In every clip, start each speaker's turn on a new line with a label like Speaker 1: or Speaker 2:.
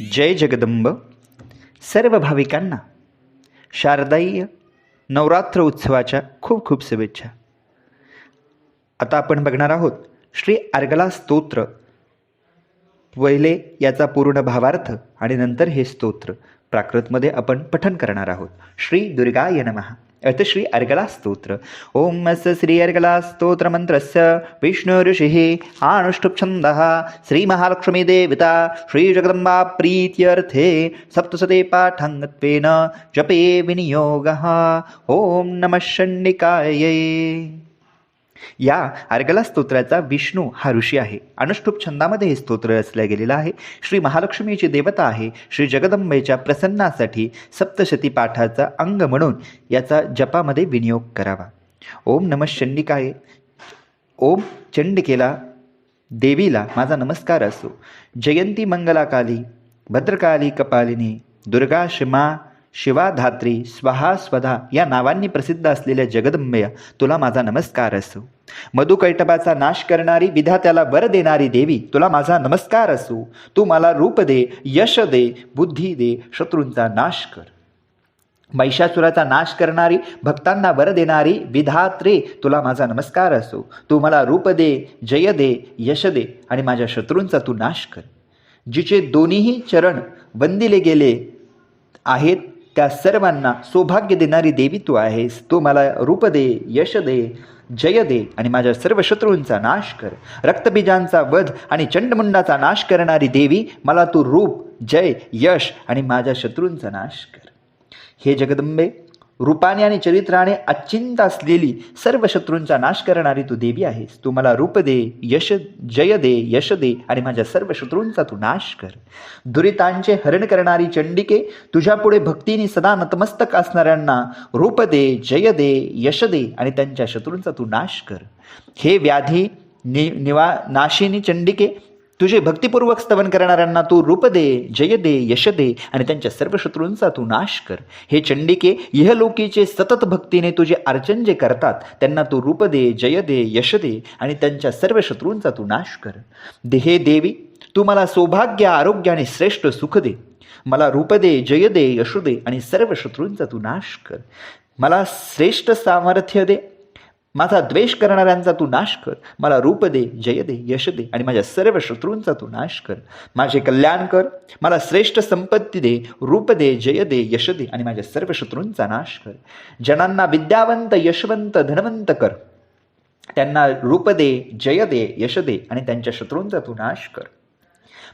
Speaker 1: जय जगदंब सर्व भाविकांना शारदायीय नवरात्र उत्सवाच्या खूप खूप शुभेच्छा. आता आपण बघणार आहोत श्री अर्गला स्तोत्र. पहिले याचा पूर्ण भावार्थ आणि नंतर हे स्तोत्र. प्राकृतमध्ये आपण पठन करणार आहोत. श्री दुर्गाय नमः. अथ श्री अर्गलास्तोत्र ॐ अस्य श्री अर्गलास्तोत्रमन्त्रस्य विष्णुऋषिः आनुष्ठुप्छन्दः श्रीमहालक्ष्मीदेविता श्रीजगदम्बा प्रीत्यर्थे सप्तशते पाठाङ्गत्वेन जपे विनियोगः। ॐ नमः नमःषण्डिकायै या अर्गला स्तोत्राचा विष्णू हा ऋषी आहे. अनुष्ठुप छंदामध्ये हे स्तोत्र रचलं गेलेलं आहे. श्री महालक्ष्मीची देवता आहे. श्री जगदंबेच्या प्रसन्नासाठी सप्तशती पाठाचा अंग म्हणून याचा जपामध्ये विनियोग करावा. ओम नम शंडिकाय ओम चंडिकेला देवीला माझा नमस्कार असो. जयंती मंगलाकाली भद्रकाली कपालिनी दुर्गा शिमा शिवा धात्री स्वाहा स्वधा या नावांनी प्रसिद्ध असलेल्या जगदंबया तुला माझा नमस्कार असो. मधुकैटबाचा नाश करणारी विधात्याला वर देणारी देवी तुला माझा नमस्कार असो. तू मला रूप दे यश दे बुद्धी दे शत्रूंचा नाश कर. महिषासुराचा नाश करणारी भक्तांना वर देणारी विधात्रे तुला माझा नमस्कार असो. तू मला रूप दे जय दे यश दे आणि माझ्या शत्रूंचा तू नाश कर. जिचे दोन्हीही चरण वंदिले गेले आहेत त्या सर्वांना सौभाग्य देणारी देवी तू आहेस. तू मला रूप दे यश दे जय दे आणि माझ्या सर्व शत्रूंचा नाश कर. रक्तबीजांचा वध आणि चंडमुंडाचा नाश करणारी देवी मला तू रूप जय यश आणि माझ्या शत्रूंचा नाश कर. हे जगदंबे रूपाने आणि चरित्राने अचिंत असलेली सर्व शत्रूंचा नाश करणारी तू देवी आहेस. तू मला रूप दे यश जय दे यश दे आणि माझ्या सर्व शत्रूंचा तू नाश कर. दुरितांचे हरण करणारी चंडिके तुझ्यापुढे भक्तीने सदा नतमस्तक असणाऱ्यांना रूप दे जय दे यश दे आणि त्यांच्या शत्रूंचा तू नाश कर. हे व्याधी नि निवा नाशिनी चंडिके तुझे भक्तिपूर्वक स्तवन करणाऱ्यांना तू रूप दे जय दे यश दे आणि त्यांच्या सर्व शत्रूंचा तू नाश कर. हे चंडिके इहलोकीचे सतत भक्तीने तुझे अर्चन जे करतात त्यांना तू रूप दे जय दे यश दे आणि त्यांच्या सर्व शत्रूंचा तू नाश कर. दे हे देवी तू मला सौभाग्य आरोग्य आणि श्रेष्ठ सुख दे. मला रूप दे जय दे यशो दे आणि सर्व शत्रूंचा तू नाश कर. मला श्रेष्ठ सामर्थ्य दे. माझा द्वेष करणाऱ्यांचा तू नाश कर. मला रूप दे जय दे यश दे आणि माझ्या सर्व शत्रूंचा तू नाश कर. माझे कल्याण कर. मला श्रेष्ठ संपत्ती दे रूप दे जय दे यश दे आणि माझ्या सर्व शत्रूंचा नाश कर. जनांना विद्यावंत यशवंत धनवंत कर. त्यांना रूप दे जय दे यश दे आणि त्यांच्या शत्रूंचा तू नाश कर.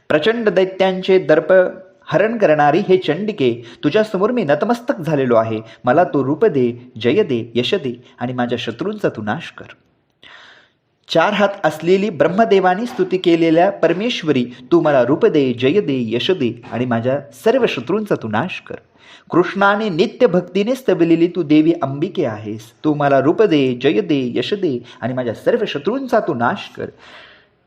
Speaker 1: प्रचंड दैत्यांचे दर्प हरण करणारी हे चंडिके तुझ्यासमोर मी नतमस्तक झालेलो आहे. मला तू रूप दे जय दे यश दे आणि माझ्या शत्रूंचा तू नाश कर. चार हात असलेली ब्रह्मदेवानी स्तुती केलेल्या परमेश्वरी तू मला रूप दे जय दे यश दे आणि माझ्या सर्व शत्रूंचा तू नाश कर. कृष्णाने नित्य भक्तीने स्तबलेली तू देवी अंबिके आहेस. तू मला रूप दे जय दे यश दे आणि माझ्या सर्व शत्रूंचा तू नाश कर.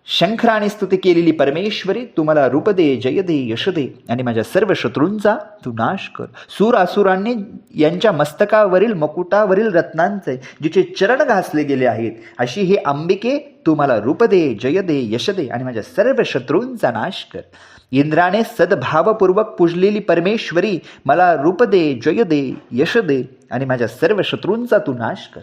Speaker 1: शंखराने स्तुती केलेली परमेश्वरी तू मला रूप दे जय दे यश दे. आणि माझ्या सर्व शत्रूंचा तू नाश कर. सूर असुरांनी यांच्या मस्तकावरील मकुटावरील रत्नांचे जिचे चरण घासले गेले आहेत अशी हे अंबिके तू मला रूप दे जय दे यश दे. आणि माझ्या सर्व शत्रूंचा नाश कर. इंद्राने सद्भावपूर्वक पूजलेली परमेश्वरी मला रूप दे जय दे यश दे. आणि माझ्या सर्व शत्रूंचा तू नाश कर.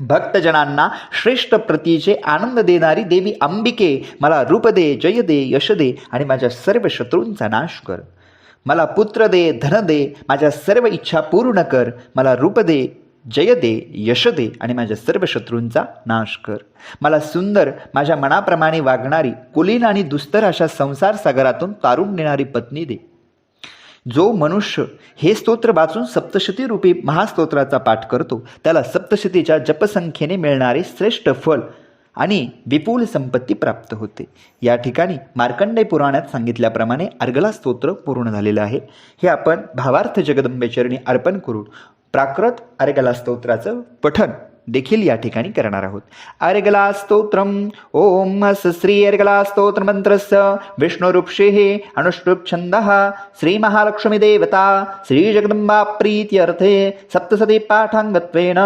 Speaker 1: भक्तजनांना श्रेष्ठ प्रतीचे आनंद देणारी देवी अंबिके मला रूप दे जय दे यश दे आणि माझ्या सर्व शत्रूंचा नाश कर. मला पुत्र दे धन दे माझ्या सर्व इच्छा पूर्ण कर. मला रूप दे जय दे यश दे आणि माझ्या सर्व शत्रूंचा नाश कर. मला सुंदर माझ्या मनाप्रमाणे वागणारी कुलीन आणि दुस्तर अशा संसार सागरातून तारून नेणारी पत्नी दे. जो मनुष्य हे स्तोत्र वाचून सप्तशती रूपी महास्तोत्राचा पाठ करतो त्याला सप्तशतीच्या जपसंख्येने मिळणारे श्रेष्ठ फल आणि विपुल संपत्ती प्राप्त होते. या ठिकाणी मार्कंडेय पुराणात सांगितल्याप्रमाणे अर्गला स्तोत्र पूर्ण झालेलं आहे. हे आपण भावार्थ जगदंबेचरणी अर्पण करून प्राकृत अर्गला स्तोत्राचं पठन देखील या ठिकाणी करणार आहोत. अर्गला स्तोत्र ओम अस श्री अर्गला स्तोत्र मंत्रस्य विष्णुरुक्षे अनुष्टुप छंद श्री महालक्ष्मी देवता श्री जगदंबा प्रीत्यर्थे सप्तसती पाठांगत्वेन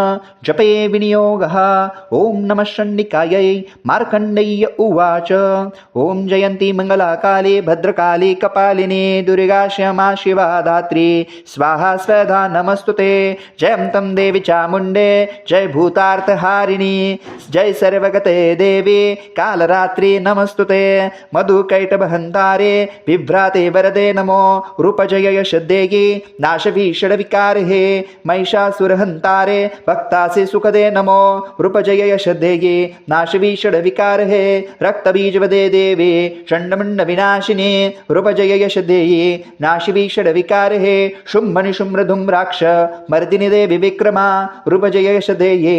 Speaker 1: जपे विनियोगः. ओम नमः षण्डिकायै मार्कण्डेय्य उवाच. ओम जयन्ती मंगलाकाले भद्रकाले कपालिने दुर्गा क्षमा शिवा धात्री स्वाहा स्वधा नमस्तुते जयं तं देवी चामुंडे जय भूतार्थहारिणी जय सर्वगते देवी कालरात्रि नमस्तुते मधुकैटभहन्तारे विभ्राते वरदे नमो रूपजय यशदेगी नाशभीषणविकार हे महिषासुरहन्तारे भक्तासि सुखदे नमो रूपजय यशदेगी नाशभीषणविकार हे रक्तबीजवदे देवी षण्डमण्डविनाशिनी रूपजय यशदेयी नाशिभीषणविकार हे शुम्भनिशुम्रधुम्राक्ष मर्दिनि देवी विक्रमा रूपजय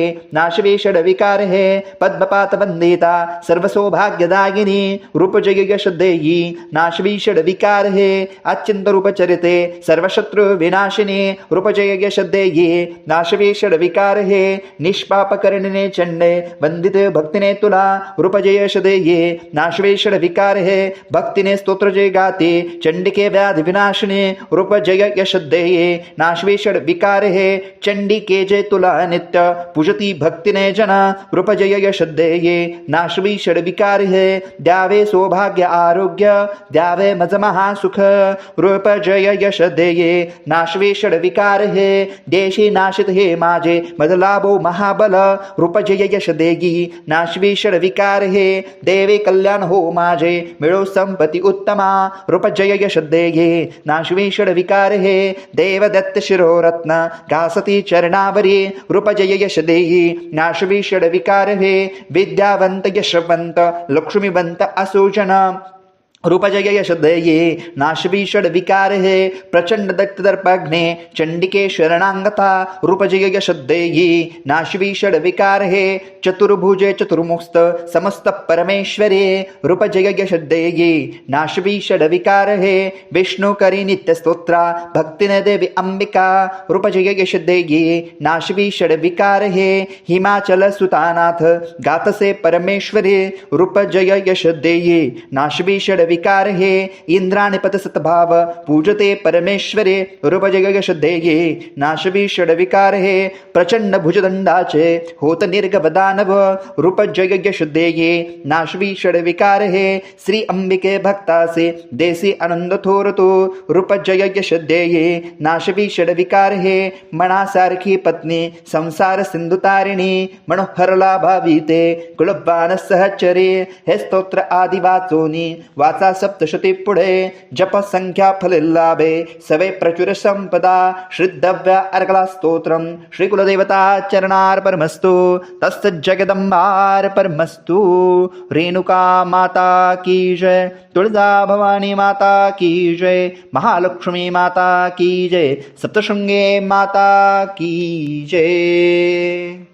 Speaker 1: यशदेये नाशभीषणविकार हे पद्मपातवन्दिता सर्वसौभाग्यदायिनी रूपजय यशदेयी नाशभीषणविकार हे अत्यन्तरूपचरिते सर्वशत्रुविनाशिनी रूपजय यशदेयी नाशभीषणविकार हे निष्पापकर्णिने चण्डे वन्दिते भक्तिने तुला रूपजय यशदेये नाशवेषण हे भक्तिने स्तोत्र जय गाते चंडिके व्याधि विनाशिने रूप जय यशदेये नाशवेषण विकार हे चंडिके जय तुला नित्य भुजती भक्तिने जना रूप जय यशदेये नाशवेषण विकार हे द्यावे सौभाग्य आरोग्य द्यावे मज महासुख रूप जय यशदेये नाशवेषण विकार हे देशी नाशित हे माझे मजलाभो महाबल रूप जय यश देगी नाशवेषण विकार देवे कल्याण हो माझे मिळो संपती उत्तमा रूप जय यश देगे नाशवेषण विकार हे शिरोरत्न घासती चरणावरी रूप जय देही नाशवी नाशवेषण विकार हे विद्यावंत यशवंत लक्ष्मीवंत असोजन रूपजय यशदये नाशभीषण विकार हे प्रचंड दत्तदर्पघ्ने चंडिके शरणांगता रूपजय यशदेयी नाशभीषण विकार हे चतुर्भुजे चतुर्मुक्त समस्त परमेश्वरे रूपजय यशदेयी नाशभीषण विकार हे विष्णु करी नित्य भक्ति भक्तिने देवी अंबिका रूपजय यशदेयी नाशभीषण विकार हे हिमाचल सुतानाथ गातसे परमेश्वरे रूपजय यशदेयी नाशभीषण विकार हे इंद्राणिपत सतभाव पूजते परमेश्वरे रूपजय यशदेये नाशभीषण विकार हे प्रचंड भुजदंडाचे होत निर्गव दानव रूपजय नाशवी नाशभीषण विकार हे श्री अंबिके भक्तासे देसी आनंद थोरतो रूपजय यशदेये नाशभीषण विकार हे मनासारखी पत्नी संसार सिंधुतारिणी मनोहरला मनोहरला भाविते कुलब्बान सहचरे हे स्तोत्र आदि वाचोनी वाचा सप्तशती पुढे जप संख्या फलिल्लाभे सवे प्रचुर संपदा श्रीद्रव्य अर्कला स्तोत्रम श्री कुलदेवता चरणार्पणमस्तु तस्य परमस्तु रेणुका माता की जय तुळजा भवानी माता की जय महालक्ष्मी माता की जय सप्तशृंगे माता की जय।